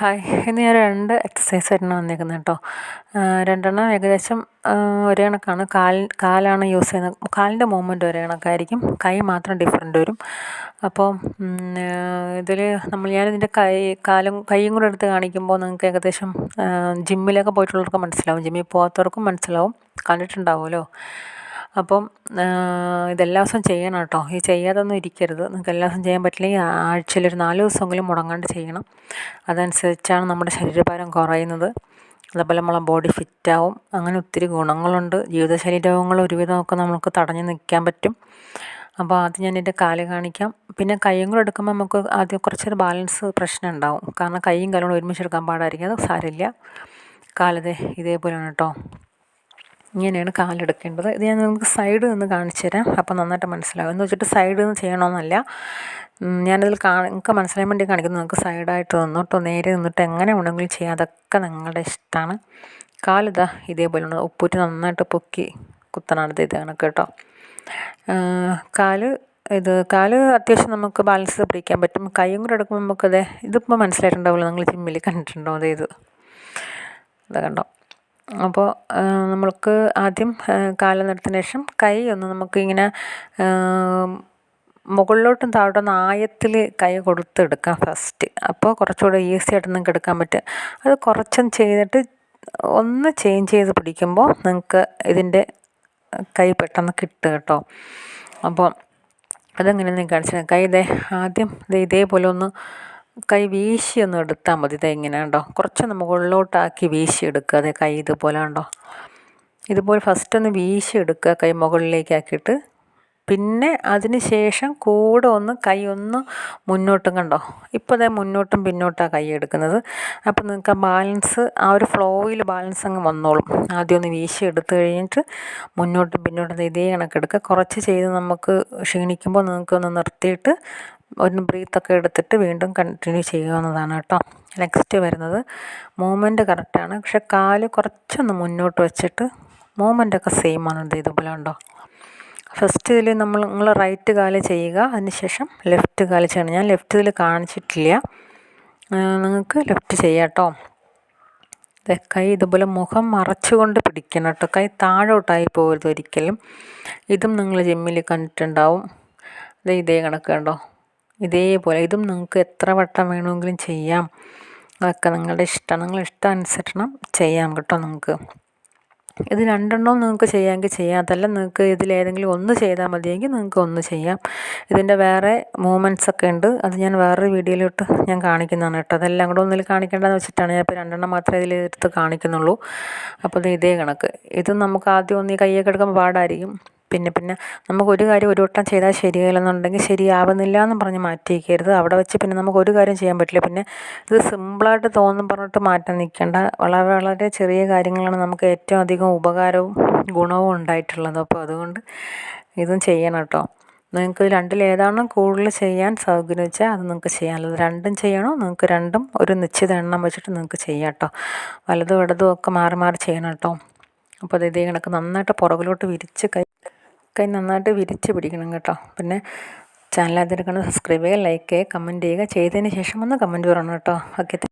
Hi. ഇന്ന് ഞാൻ രണ്ട് എക്സസൈസ് ആയിട്ടാണ് വന്നേക്കുന്നത് കേട്ടോ രണ്ടെണ്ണം ഏകദേശം ഒരേ കണക്കാണ്. കാൽ കാലാണ് യൂസ് ചെയ്യുന്നത് കാലിന്റെ മൂവ്മെന്റ് ഒരേ കണക്കായിരിക്കും. കൈ മാത്രം ഡിഫറെന്റ് വരും. അപ്പോൾ ഇതിൽ നമ്മൾ ഞാനിതിന്റെ കൈ കാലും കൈയും കൂടെ എടുത്ത് കാണിക്കുമ്പോൾ നിങ്ങൾക്ക് ഏകദേശം ജിമ്മിലൊക്കെ പോയിട്ടുള്ളവർക്ക് മനസ്സിലാവും. ജിമ്മിൽ പോകാത്തവർക്കും മനസ്സിലാവും. കണ്ടിട്ടുണ്ടാവുമല്ലോ. അപ്പം ഇതെല്ലാ ദിവസവും ചെയ്യണം കേട്ടോ. ഈ ചെയ്യാതൊന്നും ഇരിക്കരുത്. നിങ്ങൾക്ക് എല്ലാ ദിവസവും ചെയ്യാൻ പറ്റില്ലെങ്കിൽ ആഴ്ചയിൽ ഒരു നാല് ദിവസമെങ്കിലും മുടങ്ങാണ്ട് ചെയ്യണം. അതനുസരിച്ചാണ് നമ്മുടെ ശരീരഭാരം കുറയുന്നത്. അതേപോലെ നമ്മളെ ബോഡി ഫിറ്റാവും. അങ്ങനെ ഒത്തിരി ഗുണങ്ങളുണ്ട്. ജീവിതശൈലി രോഗങ്ങൾ ഒരുവിധമൊക്കെ നമുക്ക് തടഞ്ഞു നിൽക്കാൻ പറ്റും. അപ്പോൾ ആദ്യം ഞാൻ എന്റെ കാൽ കാണിക്കാം. പിന്നെ കൈയും കൂടെ എടുക്കുമ്പോൾ നമുക്ക് ആദ്യം കുറച്ചൊരു ബാലൻസ് പ്രശ്നം ഉണ്ടാവും കാരണം കൈയും കാലും ഒരുമിച്ച് എടുക്കാൻ പാടായിരിക്കും. അത് സാരമില്ല. കാലതേ ഇതേപോലെയാണ് കേട്ടോ. ഇങ്ങനെയാണ് കാലെടുക്കേണ്ടത്. ഇത് ഞാൻ നിങ്ങൾക്ക് സൈഡ് നിന്ന് കാണിച്ചു തരാം. അപ്പോൾ നന്നായിട്ട് മനസ്സിലാകും എന്ന് വെച്ചിട്ട് സൈഡ് നിന്ന് ചെയ്യണമെന്നല്ല ഞാനതിൽ കാ നിങ്ങൾക്ക് മനസ്സിലാൻ വേണ്ടി കാണിക്കുന്നത് നിങ്ങൾക്ക് സൈഡായിട്ട് നിന്നോട്ടോ നേരെ നിന്നിട്ട് എങ്ങനെ വേണമെങ്കിലും ചെയ്യാം. അതൊക്കെ നിങ്ങളുടെ ഇഷ്ടമാണ് കാലിതാ ഇതേപോലെ ഉപ്പൂറ്റി നന്നായിട്ട് പൊക്കി കുത്തനാണത് ഇത് കണക്ക് കേട്ടോ. കാൽ ഇത് കാൽ അത്യാവശ്യം നമുക്ക് ബാലൻസ് പിടിക്കാൻ പറ്റും. കൈയും കൂടെ എടുക്കുമ്പോൾ നമുക്കത് ഇതിപ്പോൾ മനസ്സിലായിട്ടുണ്ടാവില്ല നിങ്ങൾ ജിമ്മിൽ കണ്ടിട്ടുണ്ടോ അതേ ഇത് അത് കണ്ടോ? അപ്പോൾ നമ്മൾക്ക് ആദ്യം കാൽ നടത്തിന് ശേഷം കൈ ഒന്ന് നമുക്ക് ഇങ്ങനെ മുകളിലോട്ടും താഴോട്ടും ആയത്തിൽ കൈ കൊടുത്തെടുക്കാം ഫസ്റ്റ് അപ്പോൾ കുറച്ചുകൂടെ ഈസി ആയിട്ട് നിങ്ങൾക്ക് എടുക്കാൻ പറ്റും. അത് കുറച്ചും ചെയ്തിട്ട് ഒന്ന് ചേഞ്ച് ചെയ്ത് പിടിക്കുമ്പോൾ നിങ്ങൾക്ക് ഇതിന്റെ കൈ പെട്ടെന്ന് കിട്ടും കേട്ടോ. അപ്പോൾ അതെങ്ങനെ നിങ്ങൾ കാണിച്ചു കൈ ഇതേ ആദ്യം ഇത് ഇതേപോലെ ഒന്ന് കൈ വീശി ഒന്ന് എടുത്താൽ മതി. ഇത് എങ്ങനെയാണ്ടോ? കുറച്ച് കുറച്ചൊന്ന് മുകളിലോട്ടാക്കി വീശി എടുക്കുക. അതേ കൈ ഇതുപോലെ ഉണ്ടോ ഇതുപോലെ ഫസ്റ്റ് ഒന്ന് വീശി എടുക്കുക. കൈ മുകളിലേക്ക് ആക്കിയിട്ട് പിന്നെ അതിന് ശേഷം കൂടെ ഒന്ന് കൈ ഒന്ന് മുന്നോട്ടും കണ്ടോ? ഇപ്പോൾ ദേ മുന്നോട്ടും പിന്നോട്ടാണ് കൈ എടുക്കുന്നത്. അപ്പോൾ നിങ്ങൾക്ക് ആ ബാലൻസ് ആ ഒരു ഫ്ലോയിൽ ബാലൻസ് അങ്ങ് വന്നോളും. ആദ്യം ഒന്ന് വീശി എടുത്തു കഴിഞ്ഞിട്ട് മുന്നോട്ടും പിന്നോട്ടും ഇതേ കണക്കെടുക്കുക. കുറച്ച് ചെയ്ത് നമുക്ക് ക്ഷീണിക്കുമ്പോൾ നിങ്ങൾക്കൊന്ന് നിർത്തിയിട്ട് ഒന്ന് ബ്രീത്തൊക്കെ എടുത്തിട്ട് വീണ്ടും കണ്ടിന്യൂ ചെയ്യാവുന്നതാണ് കേട്ടോ. നെക്സ്റ്റ് വരുന്നത് മൂവ്മെന്റ് കറക്റ്റാണ് പക്ഷെ കാൽ കുറച്ചൊന്ന് മുന്നോട്ട് വെച്ചിട്ട് മൂവ്മെന്റൊക്കെ സെയിം ആണ്. ഇതുപോലെ ഉണ്ടോ ഫസ്റ്റ് ഇതിൽ നമ്മൾ നിങ്ങൾ റൈറ്റ് കാൽ ചെയ്യുക. അതിനുശേഷം ലെഫ്റ്റ് കാൽ ചെയ്യണം. ഞാൻ ലെഫ്റ്റ് ഇതിൽ കാണിച്ചിട്ടില്ല. നിങ്ങൾക്ക് ലെഫ്റ്റ് ചെയ്യാം കേട്ടോ കൈ ഇതുപോലെ മുഖം മറച്ചുകൊണ്ട് പിടിക്കണം കേട്ടോ കൈ താഴോട്ടായി പോകരുത് ഒരിക്കലും. ഇതും നിങ്ങൾ ജിമ്മിൽ കണ്ടിട്ടുണ്ടാവും. അത് ഇതേ കണക്ക് കണ്ടോ? ഇതേപോലെ ഇതും നിങ്ങൾക്ക് എത്ര വട്ടം വേണമെങ്കിലും ചെയ്യാം. അതൊക്കെ നിങ്ങളുടെ ഇഷ്ടം. നിങ്ങളുടെ ഇഷ്ടം അനുസരണം ചെയ്യാം കേട്ടോ നിങ്ങൾക്ക് ഇത് രണ്ടെണ്ണവും നിങ്ങൾക്ക് ചെയ്യാമെങ്കിൽ ചെയ്യാം. അതല്ല നിങ്ങൾക്ക് ഇതിലേതെങ്കിലും ഒന്ന് ചെയ്താൽ മതിയെങ്കിൽ നിങ്ങൾക്ക് ഒന്ന് ചെയ്യാം. ഇതിന്റെ വേറെ മൂവ്മെന്റ്സ് ഒക്കെ ഉണ്ട്. അത് ഞാൻ വേറൊരു വീഡിയോയിലോട്ട് ഞാൻ കാണിക്കുന്നതാണ് കേട്ടോ. അതെല്ലാം കൂടെ ഒന്നിൽ കാണിക്കേണ്ടതെന്ന് വെച്ചിട്ടാണ് ഞാൻ ഇപ്പോൾ രണ്ടെണ്ണം മാത്രമേ ഇതിൽ എടുത്ത് കാണിക്കുന്നുള്ളൂ. അപ്പോൾ ഇത് കണക്ക്. ഇത് നമുക്ക് ആദ്യം ഒന്ന് ഈ കയ്യൊക്കെ എടുക്കുമ്പോൾ പാടായിരിക്കും. പിന്നെ പിന്നെ നമുക്ക് ഒരു കാര്യം ഒരു വട്ടം ചെയ്താൽ ശരിയായില്ലെന്നുണ്ടെങ്കിൽ ശരിയാവുന്നില്ല എന്ന് പറഞ്ഞ് മാറ്റി വയ്ക്കരുത് അവിടെ വെച്ച് പിന്നെ നമുക്ക് ഒരു കാര്യം ചെയ്യാൻ പറ്റില്ല. പിന്നെ ഇത് സിമ്പിളായിട്ട് തോന്നും പറഞ്ഞിട്ട് മാറ്റാൻ നിൽക്കേണ്ട. വളരെ വളരെ ചെറിയ കാര്യങ്ങളാണ് നമുക്ക് ഏറ്റവും അധികം ഉപകാരവും ഗുണവും ഉണ്ടായിട്ടുള്ളത്. അപ്പോൾ അതുകൊണ്ട് ഇതും ചെയ്യണം കേട്ടോ. നിങ്ങൾക്ക് രണ്ടിൽ ഏതാണ് കൂടുതൽ ചെയ്യാൻ സൗകര്യം വെച്ചാൽ അത് നിങ്ങൾക്ക് ചെയ്യാനുള്ളത്. രണ്ടും ചെയ്യണോ? നിങ്ങൾക്ക് രണ്ടും ഒരു നിശ്ചിത എണ്ണം വെച്ചിട്ട് നിങ്ങൾക്ക് ചെയ്യാം കേട്ടോ. വലതും ഇടതും ഒക്കെ മാറി മാറി ചെയ്യണം കേട്ടോ. അപ്പോൾ ഇതേ കണക്ക് നന്നായിട്ട് പുറകിലോട്ട് വിരിച്ച് കൈ കൈ നന്നായിട്ട് വിരിച്ച് പിടിക്കണം കേട്ടോ. പിന്നെ ചാനൽ ആദ്യം സബ്സ്ക്രൈബ് ചെയ്യുക ലൈക്ക് ചെയ്യുക കമന്റ് ചെയ്യുക. ചെയ്തതിന് ശേഷം ഒന്ന് കമന്റ് പറയണം കേട്ടോ. ഓക്കെ